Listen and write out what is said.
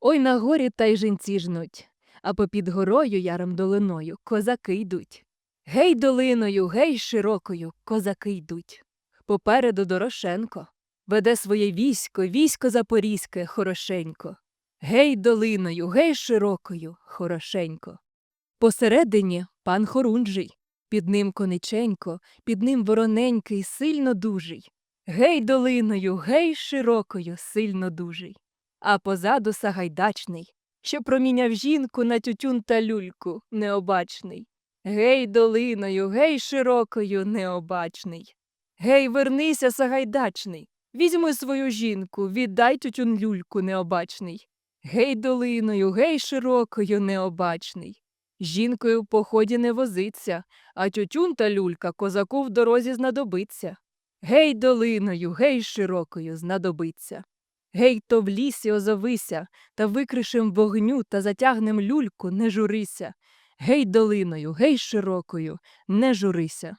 Ой на горі та й жінці жнуть, а попід горою яром долиною козаки йдуть. Гей долиною, гей широкою, козаки йдуть. Попереду Дорошенко веде своє військо, військо запорізьке, хорошенько. Гей долиною, гей широкою, хорошенько. Посередині пан Хорунжий, під ним кониченько, під ним вороненький, сильно дужий. Гей долиною, гей широкою, сильно дужий. А позаду Сагайдачний, що проміняв жінку на тютюн та люльку, необачний. Гей долиною, гей широкою, необачний. Гей, вернися, Сагайдачний, візьми свою жінку, віддай тютюн люльку, необачний. Гей долиною, гей широкою, необачний. Жінкою в поході не возиться, а тютюн та люлька козаку в дорозі знадобиться. Гей долиною, гей широкою, знадобиться. Гей, то в лісі озовися, та викришем вогню та затягнем люльку, не журися. Гей долиною, гей широкою, не журися.